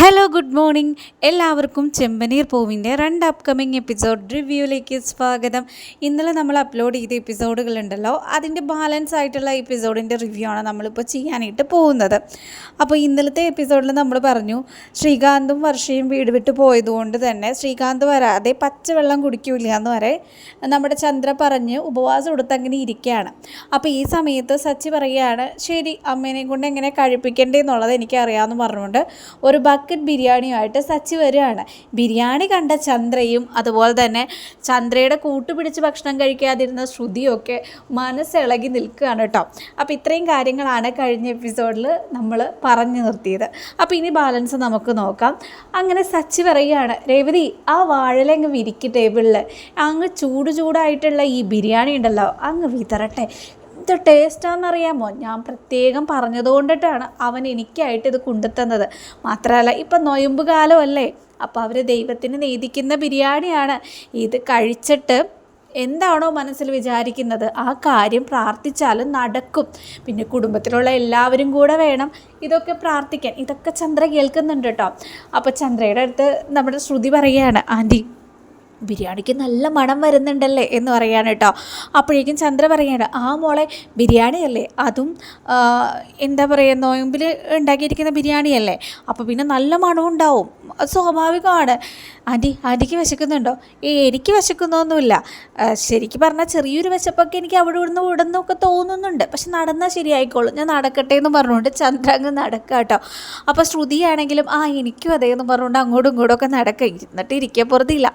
Hello good morning എല്ലാവർക്കും ചെമ്പനീർ പൂവിന്റെ രണ്ട് അപ്കമിങ് എപ്പിസോഡ് റിവ്യൂയിലേക്ക് സ്വാഗതം. ഇന്നലെ നമ്മൾ അപ്ലോഡ് ചെയ്ത എപ്പിസോഡുകളുണ്ടല്ലോ അതിന്റെ ബാലൻസ് ആയിട്ടുള്ള എപ്പിസോഡിന്റെ റിവ്യൂ ആണ് നമ്മളിപ്പോൾ ചെയ്യാനായിട്ട് പോകുന്നത്. അപ്പോൾ ഇന്നലത്തെ എപ്പിസോഡിൽ നമ്മൾ പറഞ്ഞു ശ്രീകാന്തും വർഷയും വീട് വിട്ട് പോയതുകൊണ്ട് തന്നെ ശ്രീകാന്ത് വരാതെ പച്ചവെള്ളം കുടിക്കൂല എന്ന് വരെ നമ്മുടെ ചന്ദ്ര പറഞ്ഞ് ഉപവാസം എടുത്ത് അങ്ങനെ ഇരിക്കുകയാണ്. അപ്പോൾ ഈ സമയത്ത് സച്ചി പറയുകയാണ് ശരി അമ്മേനെ കൊണ്ട് എങ്ങനെ കഴിപ്പിക്കേണ്ടതെന്നുള്ളത് എനിക്കറിയാമെന്ന് പറഞ്ഞുകൊണ്ട് ഒരു ബക്കറ്റ് ബിരിയാണിയുമായിട്ട് സച്ചി വരികയാണ്. ബിരിയാണി കണ്ട ചന്ദ്രയും അതുപോലെ തന്നെ ചന്ദ്രയുടെ കൂട്ടുപിടിച്ച് ഭക്ഷണം കഴിക്കാതിരുന്ന ശ്രുതിയൊക്കെ മനസ്സിളകി നിൽക്കുകയാണ് കേട്ടോ. അപ്പോൾ ഇത്രയും കാര്യങ്ങളാണ് കഴിഞ്ഞ എപ്പിസോഡിൽ നമ്മൾ പറഞ്ഞു നിർത്തിയത്. അപ്പോൾ ഇനി ബാലൻസ് നമുക്ക് നോക്കാം. അങ്ങനെ സച്ചി പറയുകയാണ് രേവതി ആ വാഴല അങ്ങ് വിരിക്ക് ടേബിളിൽ അങ്ങ് ചൂട് ചൂടായിട്ടുള്ള ഈ ബിരിയാണി ഉണ്ടല്ലോ അങ്ങ് വിതറട്ടെ. എന്ത് ടേസ്റ്റാണെന്നറിയാമോ? ഞാൻ പ്രത്യേകം പറഞ്ഞതുകൊണ്ടിട്ടാണ് അവൻ എനിക്കായിട്ട് ഇത് കൊണ്ടുത്തന്നത്. മാത്രമല്ല ഇപ്പം നൊയമ്പ് കാലമല്ലേ. അപ്പോൾ അവർ ദൈവത്തിന് നീതിക്കുന്ന ബിരിയാണിയാണ്. ഇത് കഴിച്ചിട്ട് എന്താണോ മനസ്സിൽ വിചാരിക്കുന്നത്? ആ കാര്യം പ്രാർത്ഥിച്ചാലും നടക്കും. പിന്നെ കുടുംബത്തിലുള്ള എല്ലാവരും കൂടെ വേണം ഇതൊക്കെ പ്രാർത്ഥിക്കാൻ. ഇതൊക്കെ ചന്ദ്ര കേൾക്കുന്നുണ്ട് കേട്ടോ. അപ്പോൾ ചന്ദ്രയുടെ അടുത്ത് നമ്മുടെ ശ്രുതി പറയുകയാണ് ആന്റി ബിരിയാണിക്ക് നല്ല മണം വരുന്നുണ്ടല്ലേ എന്ന് പറയാണ് കേട്ടോ. അപ്പോഴേക്കും ചന്ദ്ര പറയാണ് ആ മോളെ ബിരിയാണിയല്ലേ? അതും എന്താ പറയുക നോയമ്പിൽ ഉണ്ടാക്കിയിരിക്കുന്ന ബിരിയാണിയല്ലേ? അപ്പോൾ പിന്നെ നല്ല മണം ഉണ്ടാവും അത് സ്വാഭാവികമാണ്. ആന്റി ആന്റിക്ക് വിശക്കുന്നുണ്ടോ? ഏ എനിക്ക് വിശക്കുന്നൊന്നുമില്ല. ശരിക്ക് പറഞ്ഞാൽ ചെറിയൊരു വിശപ്പൊക്കെ എനിക്ക് അവിടെ ഇവിടുന്ന് ഇവിടുന്നൊക്കെ തോന്നുന്നുണ്ട്. പക്ഷെ നടന്നാൽ ശരിയായിക്കോളും. ഞാൻ നടക്കട്ടെ എന്ന് പറഞ്ഞുകൊണ്ട് ചന്ദ്ര അങ്ങ് നടക്കുക കേട്ടോ. അപ്പോൾ ശ്രുതിയാണെങ്കിലും ആ എനിക്കും അതേ എന്ന് പറഞ്ഞുകൊണ്ട് അങ്ങോട്ടും ഇങ്ങോട്ടും ഒക്കെ നടക്കുക ഇരുന്നിട്ട് ഇരിക്കാൻ പുറത്തില്ല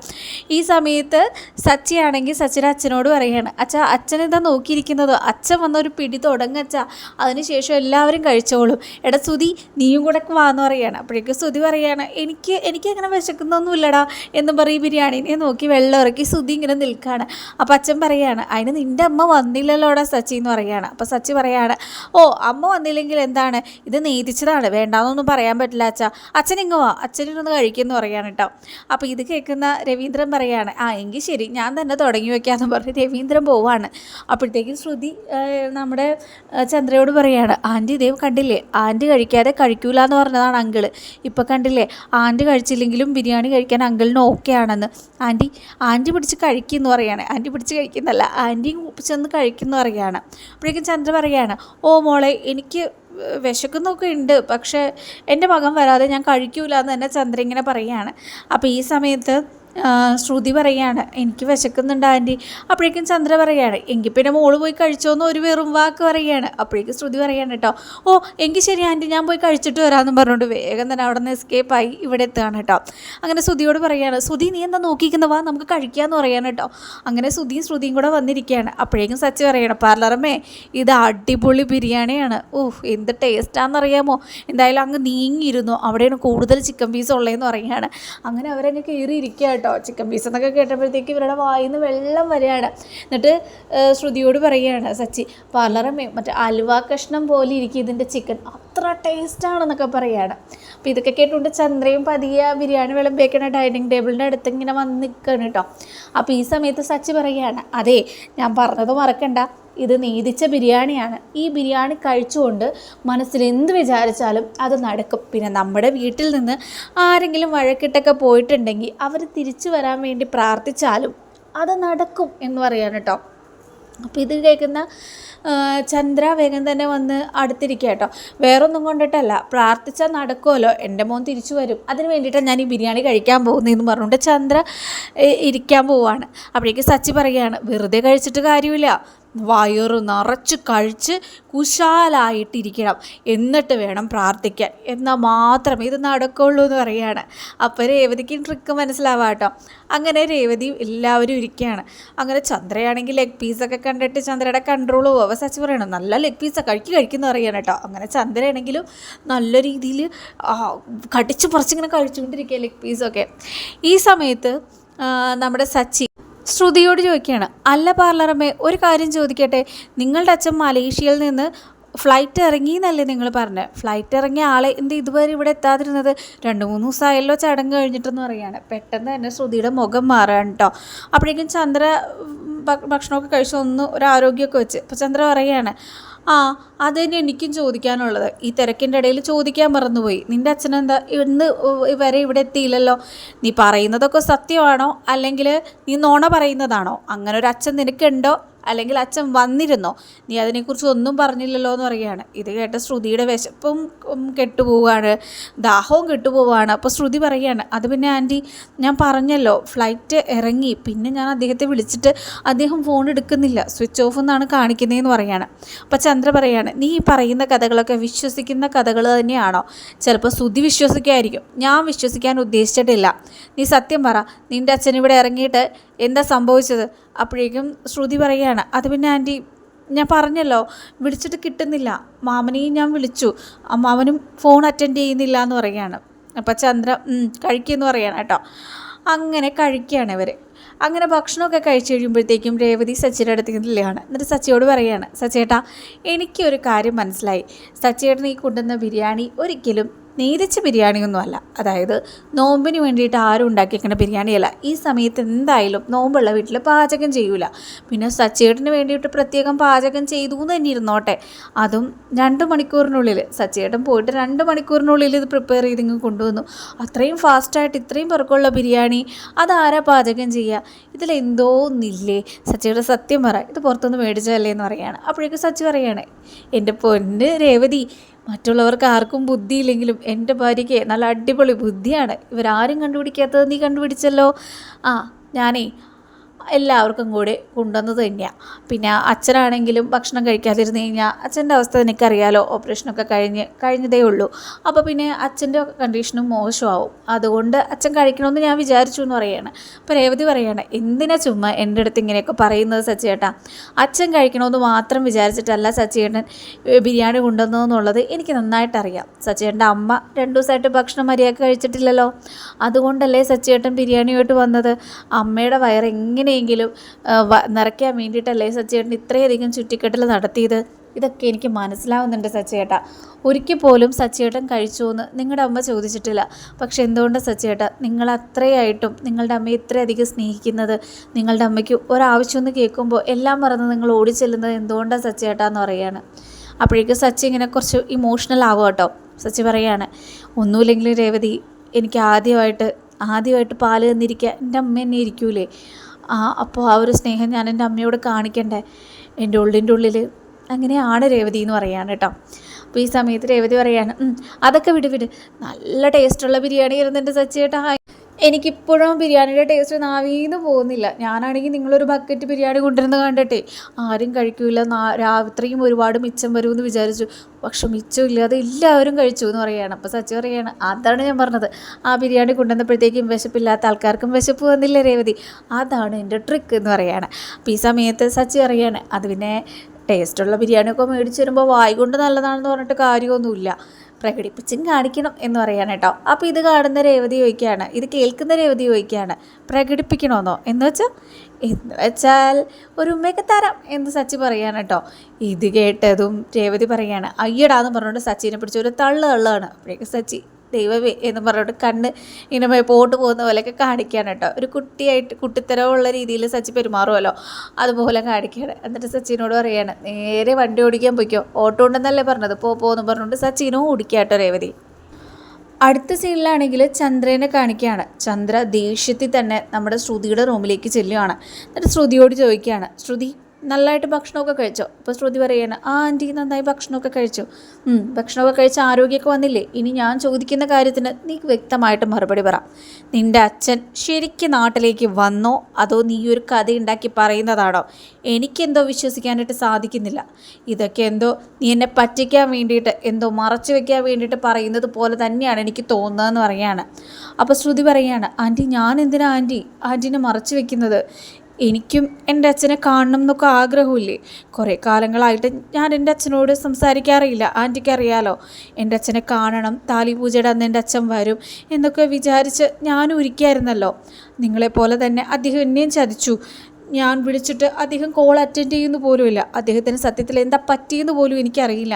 ഈ സമയത്ത് സച്ചിയാണെങ്കിൽ സച്ചിയുടെ അച്ഛനോട് പറയുകയാണ് അച്ഛ അച്ഛനെന്താ നോക്കിയിരിക്കുന്നത്? അച്ഛൻ വന്നൊരു പിടി തുടങ്ങച്ച അതിനുശേഷം എല്ലാവരും കഴിച്ചോളും. എടാ സുതി നീയും കൂടെ വാന്ന് പറയുകയാണ്. അപ്പോഴേക്കും സുതി പറയുകയാണ് എനിക്ക് എനിക്ക് അങ്ങനെ വിശക്കുന്നൊന്നുമില്ലടാ എന്ന് പറയും ബിരിയാണിനെ നോക്കി വെള്ളം ഇറക്കി സുതി ഇങ്ങനെ നിൽക്കുകയാണ്. അപ്പോൾ അച്ഛൻ പറയുകയാണ് അതിന് നിന്റെ അമ്മ വന്നില്ലല്ലോടാ സച്ചി എന്ന് പറയുകയാണ്. അപ്പോൾ സച്ചി പറയുകയാണ് ഓ അമ്മ വന്നില്ലെങ്കിൽ എന്താണ്? ഇത് നീതിച്ചതാണ് വേണ്ടാന്നൊന്നും പറയാൻ പറ്റില്ല അച്ഛ. അച്ഛൻ ഇങ്ങ് വാ കഴിക്കുമെന്ന് പറയുകയാണ് കേട്ടോ. അപ്പോൾ ഇത് കേൾക്കുന്ന രവീന്ദ്രൻ പറയാണ് ആ എങ്കിൽ ശരി ഞാൻ തന്നെ തുടങ്ങി വെക്കാമെന്ന് പറഞ്ഞ് രവീന്ദ്രൻ പോവാണ്. അപ്പോഴത്തേക്കും ശ്രുതി നമ്മുടെ ചന്ദ്രയോട് പറയാണ് ആന്റി ഇതേ കണ്ടില്ലേ ആന്റി കഴിക്കാതെ കഴിക്കൂല എന്ന് പറഞ്ഞതാണ് അങ്കിൾ. ഇപ്പോൾ കണ്ടില്ലേ ആന്റി കഴിച്ചില്ലെങ്കിലും ബിരിയാണി കഴിക്കാൻ അങ്കിളിന് ഓക്കെ ആണെന്ന്. ആന്റി ആന്റി പിടിച്ച് കഴിക്കുമെന്ന് പറയാണ് ആന്റി പിടിച്ച് കഴിക്കുന്നല്ല ആന്റിയും ചെന്ന് കഴിക്കുന്നു പറയുകയാണ്. അപ്പോഴേക്കും ചന്ദ്ര പറയുകയാണ് ഓ മോളെ എനിക്ക് വിശക്കുന്നൊക്കെ ഉണ്ട് പക്ഷേ എന്റെ മകൻ വരാതെ ഞാൻ കഴിക്കൂല എന്ന് തന്നെ ചന്ദ്ര ഇങ്ങനെ പറയുകയാണ്. അപ്പോൾ ഈ സമയത്ത് ശ്രുതി പറയാണ് എനിക്ക് വിശക്കുന്നുണ്ട് ആന്റി അപ്പോഴേക്കും ചന്ദ്ര പറയാണ് എങ്കിൽ പിന്നെ മോൾ പോയി കഴിച്ചോന്ന് ഒരു വെറും വാക്ക് പറയുകയാണ് അപ്പോഴേക്കും ശ്രുതി പറയാണ് കേട്ടോ ഓ എങ്കിൽ ശരി ആന്റി ഞാൻ പോയി കഴിച്ചിട്ട് വരാമെന്നും പറഞ്ഞുകൊണ്ട് വേഗം തന്നെ അവിടെ നിന്ന് എസ്കേപ്പായി ഇവിടെ എത്തുകയാണ് കേട്ടോ അങ്ങനെ ശ്രുതിയോട് പറയുകയാണ് ശ്രുതി നീ എന്താ നോക്കിക്കുന്ന വാ നമുക്ക് കഴിക്കാമെന്ന് പറയാണ് കേട്ടോ അങ്ങനെ ശ്രുതിയും ശ്രുതിയും കൂടെ വന്നിരിക്കുകയാണ് അപ്പോഴേക്കും സച്ചി പറയണം പാർലറമ്മേ ഇത് അടിപൊളി ബിരിയാണിയാണ്. ഓഹ് എന്ത് ടേസ്റ്റാണെന്നറിയാമോ എന്തായാലും അങ്ങ് നീങ്ങിയിരുന്നു. അവിടെയാണ് കൂടുതൽ ചിക്കൻ പീസ് ഉള്ളതെന്ന് പറയുകയാണ് അങ്ങനെ അവരങ്ങ് കയറി ഇരിക്കുക കേട്ടോ ചിക്കൻ പീസ് എന്നൊക്കെ കേട്ടപ്പോഴത്തേക്ക് ഇവരുടെ വായിൽ നിന്ന് വെള്ളം വരികയാണ്. എന്നിട്ട് ശ്രുതിയോട് പറയുകയാണ് സച്ചി പാർലറമ്മേ മറ്റേ അലുവ കഷ്ണം പോലെ ഇരിക്കും ഇതിന്റെ ചിക്കൻ അത്ര ടേസ്റ്റാണെന്നൊക്കെ പറയുകയാണ് അപ്പോൾ ഇതൊക്കെ കേട്ടുകൊണ്ട് ചന്ദ്രയും പതിയെ ബിരിയാണി വിളമ്പിയേക്കണ ഡൈനിങ് ടേബിളിന്റെ അടുത്ത് ഇങ്ങനെ വന്ന് നിൽക്കണം കേട്ടോ. അപ്പോൾ ഈ സമയത്ത് സച്ചി പറയുകയാണ് അതെ ഞാൻ പറഞ്ഞത് മറക്കണ്ട. ഇത് നീതിച്ച ബിരിയാണിയാണ്. ഈ ബിരിയാണി കഴിച്ചുകൊണ്ട് മനസ്സിൽ എന്ത് വിചാരിച്ചാലും അത് നടക്കും. പിന്നെ നമ്മുടെ വീട്ടിൽ നിന്ന് ആരെങ്കിലും വഴക്കിട്ടൊക്കെ പോയിട്ടുണ്ടെങ്കിൽ അവർ തിരിച്ചു വരാൻ വേണ്ടി പ്രാർത്ഥിച്ചാലും അത് നടക്കും എന്ന് പറയാണ് കേട്ടോ. അപ്പോൾ ഇത് കേൾക്കുന്ന ചന്ദ്ര വേഗം തന്നെ വന്ന് അടുത്തിരിക്കുക കേട്ടോ. വേറൊന്നും കൊണ്ടിട്ടല്ല. പ്രാർത്ഥിച്ചാൽ നടക്കുമല്ലോ എന്റെ മോൻ തിരിച്ചു വരും. അതിന് വേണ്ടിയിട്ടാണ് ഞാൻ ഈ ബിരിയാണി കഴിക്കാൻ പോകുന്നതെന്ന് പറഞ്ഞുകൊണ്ട് ചന്ദ്ര ഇരിക്കാൻ പോവാണ്. അപ്പോഴേക്ക് സച്ചി പറയുകയാണ് വെറുതെ കഴിച്ചിട്ട് കാര്യമില്ല. വയറ് നിറച്ച് കഴിച്ച് കുശാലായിട്ടിരിക്കണം. എന്നിട്ട് വേണം പ്രാർത്ഥിക്കാൻ. എന്നാൽ മാത്രമേ ഇത് നടക്കുള്ളൂ എന്ന് പറയുകയാണ്. അപ്പോൾ രേവതിക്ക് ട്രിക്ക് മനസ്സിലാവാം കേട്ടോ. അങ്ങനെ രേവതി എല്ലാവരും ഇരിക്കുകയാണ്. അങ്ങനെ ചന്ദ്രയാണെങ്കിൽ ലെഗ് പീസൊക്കെ കണ്ടിട്ട് ചന്ദ്രയുടെ കൺട്രോൾ പോവുക സച്ച് പറയണം. നല്ല ലെഗ് പീസൊക്കെ കഴിക്കി കഴിക്കുന്നു പറയാണ് കേട്ടോ. അങ്ങനെ ചന്ദ്രയാണെങ്കിലും നല്ല രീതിയിൽ കടിച്ച് പറിച്ചിങ്ങനെ കഴിച്ചുകൊണ്ടിരിക്കുക ലെഗ് പീസൊക്കെ ഈ സമയത്ത് നമ്മുടെ സച്ചി ശ്രുതിയോട് ചോദിക്കുകയാണ് അല്ല പാർലറമ്മേ ഒരു കാര്യം ചോദിക്കട്ടെ നിങ്ങളുടെ അച്ഛൻ മലേഷ്യയിൽ നിന്ന് ഫ്ലൈറ്റ് ഇറങ്ങി എന്നല്ലേ നിങ്ങൾ പറഞ്ഞത് ഫ്ലൈറ്റ് ഇറങ്ങിയ ആളെ എന്ത് ഇതുവരെ ഇവിടെ എത്താതിരുന്നത്? രണ്ട് മൂന്ന് ദിവസമായല്ലോ ചടങ്ങ് കഴിഞ്ഞിട്ടെന്ന് പറയുകയാണ്. പെട്ടെന്ന് തന്നെ ശ്രുതിയുടെ മുഖം മാറുകയാണ് കേട്ടോ. അപ്പോഴേക്കും ചന്ദ്ര ഭക്ഷണമൊക്കെ കഴിച്ച് ഒന്ന് ഒരു ആരോഗ്യമൊക്കെ വെച്ച്. അപ്പോൾ ചന്ദ്ര പറയുകയാണ് ആ അത് തന്നെ എനിക്കും ചോദിക്കാനുള്ളത്. ഈ തിരക്കിന്റെ ഇടയിൽ ചോദിക്കാൻ മറന്നുപോയി. നിന്റെ അച്ഛനെന്താ ഇന്ന് വരെ ഇവിടെ എത്തിയില്ലല്ലോ? നീ പറയുന്നതൊക്കെ സത്യമാണോ? അല്ലെങ്കിൽ നീ നോണ പറയുന്നതാണോ? അങ്ങനെ ഒരു അച്ഛൻ നിനക്കുണ്ടോ? അല്ലെങ്കിൽ അച്ഛൻ വന്നിരുന്നോ? നീ അതിനെക്കുറിച്ച് ഒന്നും പറഞ്ഞില്ലല്ലോ എന്ന് പറയുകയാണ്. ഇത് കേട്ട ശ്രുതിയുടെ വിശപ്പും കെട്ടുപോവുകയാണ്. ദാഹവും കെട്ടുപോവാണ് അപ്പോൾ ശ്രുതി പറയുകയാണ് അത് പിന്നെ ആന്റി ഞാൻ പറഞ്ഞല്ലോ ഫ്ലൈറ്റ് ഇറങ്ങി. പിന്നെ ഞാൻ അദ്ദേഹത്തെ വിളിച്ചിട്ട് അദ്ദേഹം ഫോൺ എടുക്കുന്നില്ല. സ്വിച്ച് ഓഫ് എന്നാണ് കാണിക്കുന്നതെന്ന് പറയുകയാണ്. അപ്പോൾ ചന്ദ്ര പറയാണ് നീ ഈ പറയുന്ന കഥകളൊക്കെ വിശ്വസിക്കുന്ന കഥകൾ തന്നെയാണോ? ചിലപ്പോൾ സുതി വിശ്വസിക്കായിരിക്കും. ഞാൻ വിശ്വസിക്കാൻ ഉദ്ദേശിച്ചിട്ടില്ല. നീ സത്യം പറ നിന്റെ അച്ഛൻ ഇവിടെ ഇറങ്ങിയിട്ട് എന്താ സംഭവിച്ചത്? അപ്പോഴേക്കും ശ്രുതി പറയുകയാണ് അത് പിന്നെ ആന്റി ഞാൻ പറഞ്ഞല്ലോ വിളിച്ചിട്ട് കിട്ടുന്നില്ല. മാമനെയും ഞാൻ വിളിച്ചു. അമ്മാവനും ഫോൺ അറ്റൻഡ് ചെയ്യുന്നില്ല എന്ന് പറയുകയാണ് അപ്പം ചന്ദ്ര "ഉം, കഴിക്കുമെന്ന് പറയാണ് കേട്ടോ. അങ്ങനെ കഴിക്കുകയാണ് ഇവർ അങ്ങനെ ഭക്ഷണമൊക്കെ കഴിച്ചു കഴിയുമ്പോഴത്തേക്കും രേവതി സച്ചിയുടെ അടുത്ത് നിൽക്കുകയാണ്. എന്നിട്ട് സച്ചിയോട് പറയുകയാണ് സച്ചേട്ടാ എനിക്കൊരു കാര്യം മനസ്സിലായി. സച്ചേട്ടൻ ഈ കൊണ്ടുവന്ന ബിരിയാണി ഒരിക്കലും നീതിച്ച ബിരിയാണിയൊന്നുമല്ല. അതായത് നോമ്പിന് വേണ്ടിയിട്ട് ആരും ഉണ്ടാക്കിയേക്കുന്ന ബിരിയാണിയല്ല. ഈ സമയത്ത് എന്തായാലും നോമ്പുള്ള വീട്ടിൽ പാചകം ചെയ്യൂല. പിന്നെ സച്ചേട്ടന് വേണ്ടിയിട്ട് പ്രത്യേകം പാചകം ചെയ്തു എന്ന് തന്നെ ഇരുന്നോട്ടെ. അതും രണ്ട് മണിക്കൂറിനുള്ളിൽ സച്ചേട്ടൻ പോയിട്ട് രണ്ട് മണിക്കൂറിനുള്ളിൽ ഇത് പ്രിപ്പയർ ചെയ്തിങ്ങ് കൊണ്ടുവന്നു. അത്രയും ഫാസ്റ്റായിട്ട് ഇത്രയും പേർക്കുള്ള ബിരിയാണി അതാരാ പാചകം ചെയ്യുക ഇതിലെന്തോ ഒന്നില്ലേ? സച്ചിയുടെ സത്യം പറ ഇത് പുറത്തുനിന്ന് മേടിച്ചതല്ലേ എന്ന് പറയാണ്. അപ്പോഴേക്കും സച്ചി പറയാണ് എന്റെ പൊന്ന് രേവതി മറ്റുള്ളവർക്ക് ആർക്കും ബുദ്ധിയില്ലെങ്കിലും എന്റെ ഭാര്യയ്ക്ക് നല്ല അടിപൊളി ബുദ്ധിയാണ്. ഇവരാരും കണ്ടുപിടിക്കാത്തത് നീ കണ്ടുപിടിച്ചല്ലോ? ആ ഞാനേ എല്ലാവർക്കും കൂടി കൊണ്ടുവന്നത് തന്നെയാണ് പിന്നെ അച്ഛനാണെങ്കിലും ഭക്ഷണം കഴിക്കാതിരുന്ന് കഴിഞ്ഞാൽ അച്ഛന്റെ അവസ്ഥ എനിക്കറിയാലോ ഓപ്പറേഷനൊക്കെ കഴിഞ്ഞ് കഴിഞ്ഞതേ ഉള്ളൂ. അപ്പോൾ പിന്നെ അച്ഛന്റെ കണ്ടീഷനും മോശമാവും. അതുകൊണ്ട് അച്ഛൻ കഴിക്കണമെന്ന് ഞാൻ വിചാരിച്ചു എന്ന് പറയാണ്. അപ്പോൾ രേവതി പറയാണ് എന്തിനാ ചുമ്മാ എന്റെ അടുത്ത് ഇങ്ങനെയൊക്കെ പറയുന്നത് സച്ചിയേട്ടാ? അച്ഛൻ കഴിക്കണമെന്ന് മാത്രം വിചാരിച്ചിട്ടല്ല സച്ചിയേട്ടൻ ബിരിയാണി കൊണ്ടുവന്നതെന്നുള്ളത് എനിക്ക് നന്നായിട്ട് അറിയാം സച്ചിയേട്ടന്റെ അമ്മ രണ്ടു ദിവസമായിട്ട് ഭക്ഷണം മര്യാദ കഴിച്ചിട്ടില്ലല്ലോ. അതുകൊണ്ടല്ലേ സച്ചിയേട്ടൻ ബിരിയാണിയായിട്ട് വന്നത്? അമ്മയുടെ വയറ് എങ്ങനെയെങ്കിലും നിറയ്ക്കാൻ വേണ്ടിയിട്ടല്ലേ സച്ചേട്ടൻ ഇത്രയധികം ചുറ്റിക്കെട്ടൽ നടത്തിയത്? ഇതൊക്കെ എനിക്ക് മനസ്സിലാവുന്നുണ്ട് സച്ചേട്ട. ഒരിക്കൽ പോലും സച്ചേട്ടൻ കഴിച്ചു എന്ന് നിങ്ങളുടെ അമ്മ ചോദിച്ചിട്ടില്ല. പക്ഷെ എന്തുകൊണ്ട് സച്ചേട്ട? നിങ്ങൾ അത്രയായിട്ടും നിങ്ങളുടെ അമ്മയെ ഇത്രയധികം സ്നേഹിക്കുന്നത്? നിങ്ങളുടെ അമ്മയ്ക്ക് ഒരാവശ്യം എന്ന് കേൾക്കുമ്പോൾ എല്ലാം മറന്ന് നിങ്ങൾ ഓടിച്ചെല്ലുന്നത് എന്തുകൊണ്ടാണ് സച്ചേട്ട എന്ന് പറയുകയാണ്. അപ്പോഴേക്കും സച്ചി ഇങ്ങനെ കുറച്ച് ഇമോഷണൽ ആവും കേട്ടോ. സച്ചി പറയാണ് ഒന്നുമില്ലെങ്കിലും രേവതി എനിക്ക് ആദ്യമായിട്ട് ആദ്യമായിട്ട് പാൽ തന്നിരിക്കുക എന്റെ അമ്മ തന്നെ ഇരിക്കൂലേ? ആ അപ്പോൾ ആ ഒരു സ്നേഹം ഞാൻ എന്റെ അമ്മയോട് കാണിക്കണ്ടേ? എന്റെ ഉള്ളിന്റെ ഉള്ളിൽ അങ്ങനെയാണ് രേവതി എന്ന് പറയാണ് കേട്ടോ. അപ്പോൾ ഈ സമയത്ത് രേവതി പറയാണ് "ഉം, അതൊക്കെ വിട് വിട്. നല്ല ടേസ്റ്റുള്ള ബിരിയാണി ആയിരുന്നു എന്റെ സച്ചിയേട്ടാ എനിക്കിപ്പോഴും ബിരിയാണിയുടെ ടേസ്റ്റ് നാവീന്ന് പോകുന്നില്ല. ഞാനാണെങ്കിൽ നിങ്ങളൊരു ബക്കറ്റ് ബിരിയാണി കൊണ്ടുവരുന്നത് കണ്ടിട്ട് ആരും കഴിക്കൂല. നാ- രാത്രിയും ഒരുപാട് മിച്ചം വരുമെന്ന് വിചാരിച്ചു. പക്ഷെ മിച്ചം ഇല്ലാതെ എല്ലാവരും കഴിച്ചു എന്ന് പറയുകയാണ് അപ്പോൾ സച്ചി പറയുകയാണ് അതാണ് ഞാൻ പറഞ്ഞത്. ആ ബിരിയാണി കൊണ്ടുവന്നപ്പോഴത്തേക്കും വിശപ്പില്ലാത്ത ആൾക്കാർക്കും വിശപ്പ് വന്നില്ല രേവതി? അതാണ് എന്റെ ട്രിക്ക് എന്ന് പറയുകയാണ് അപ്പോൾ ഈ സമയത്ത് സച്ചി പറയുകയാണ് അത് പിന്നെ ടേസ്റ്റുള്ള ബിരിയാണിയൊക്കെ മേടിച്ച് വരുമ്പോൾ വായി കൊണ്ട് നല്ലതാണെന്ന് പറഞ്ഞിട്ട് കാര്യമൊന്നുമില്ല. പ്രകടിപ്പിച്ചും കാണിക്കണം എന്ന് പറയാണ് കേട്ടോ അപ്പോൾ ഇത് കാണുന്ന രേവതി ചോദിക്കുകയാണ് ഇത് കേൾക്കുന്ന രേവതി ചോദിക്കുകയാണ് പ്രകടിപ്പിക്കണമെന്നോ എന്ന് വെച്ചാൽ എന്ന് വെച്ചാൽ ഒരു ഉമ്മയൊക്കെ തരാം എന്ന് സച്ചി പറയാണ് കേട്ടോ ഇത് കേട്ടതും രേവതി പറയാണ് അയ്യടാന്ന് പറഞ്ഞുകൊണ്ട് സച്ചിനെ പിടിച്ച് ഒരു തള്ളു തള്ളാണ് അപ്പോഴേക്കും സച്ചി ദൈവമേ എന്ന് പറഞ്ഞിട്ട് കണ്ണ് ഇങ്ങനെ പോട്ട് പോകുന്ന പോലെയൊക്കെ കാണിക്കുകയാണ് കേട്ടോ. ഒരു കുട്ടിയായിട്ട് കുട്ടിത്തരമുള്ള രീതിയിൽ സച്ചി പെരുമാറുമല്ലോ. അതുപോലെ കാണിക്കുകയാണ്. എന്നിട്ട് സച്ചിനോട് പറയാണ് നേരെ വണ്ടി ഓടിക്കാൻ പോയിക്കോ. ഓട്ടോ ഉണ്ടെന്നല്ലേ പറഞ്ഞത്. പോ പോന്ന് പറഞ്ഞുകൊണ്ട് സച്ചിനും ഓടിക്കുക കേട്ടോ രേവതി. അടുത്ത സീനിലാണെങ്കിൽ ചന്ദ്രനെ കാണിക്കുകയാണ്. ചന്ദ്ര ദേഷ്യത്തിൽ തന്നെ നമ്മുടെ ശ്രുതിയുടെ റൂമിലേക്ക് ചെല്ലുകയാണ് എന്നിട്ട് ശ്രുതിയോട് ചോദിക്കുകയാണ് ശ്രുതി നല്ലതായിട്ട് ഭക്ഷണമൊക്കെ കഴിച്ചോ? അപ്പോൾ ശ്രുതി പറയാണ് ആ ആന്റി നന്നായി ഭക്ഷണമൊക്കെ കഴിച്ചു. "ഉം, ഭക്ഷണമൊക്കെ കഴിച്ച് ആരോഗ്യമൊക്കെ വന്നില്ലേ? ഇനി ഞാൻ ചോദിക്കുന്ന കാര്യത്തിന് നീ വ്യക്തമായിട്ട് മറുപടി പറ. നിന്റെ അച്ഛൻ ശരിക്കും നാട്ടിലേക്ക് വന്നോ? അതോ നീ ഒരു കഥ ഉണ്ടാക്കി പറയുന്നതാണോ? എനിക്കെന്തോ വിശ്വസിക്കാനായിട്ട് സാധിക്കുന്നില്ല. ഇതൊക്കെ എന്തോ നീ എന്നെ പറ്റിക്കാൻ വേണ്ടിയിട്ട് എന്തോ മറച്ചു വെക്കാൻ വേണ്ടിയിട്ട് പറയുന്നത് പോലെ തന്നെയാണ് എനിക്ക് തോന്നുന്നതെന്ന് പറയാണ്. അപ്പോൾ ശ്രുതി പറയാണ് ആന്റി ഞാൻ എന്തിനാ ആന്റി ആന്റീനെ മറച്ചു വെക്കുന്നത്? എനിക്കും എന്റെ അച്ഛനെ കാണണം എന്നൊക്കെ ആഗ്രഹമില്ലേ? കുറേ കാലങ്ങളായിട്ട് ഞാൻ എന്റെ അച്ഛനോട് സംസാരിക്കാറില്ല. ആന്റിക്ക് അറിയാലോ എന്റെ അച്ഛനെ കാണണം താലി പൂജയുടെ അന്ന് എന്റെ അച്ഛൻ വരും എന്നൊക്കെ വിചാരിച്ച് ഞാനും ഒരുക്കിയായിരുന്നല്ലോ. നിങ്ങളെപ്പോലെ തന്നെ അദ്ദേഹം എന്നെയും ചതിച്ചു. ഞാൻ വിളിച്ചിട്ട് അദ്ദേഹം കോൾ അറ്റൻഡ് ചെയ്യുന്നു പോലുമില്ല. അദ്ദേഹത്തിന് സത്യത്തിൽ എന്താ പറ്റിയെന്ന് പോലും എനിക്കറിയില്ല.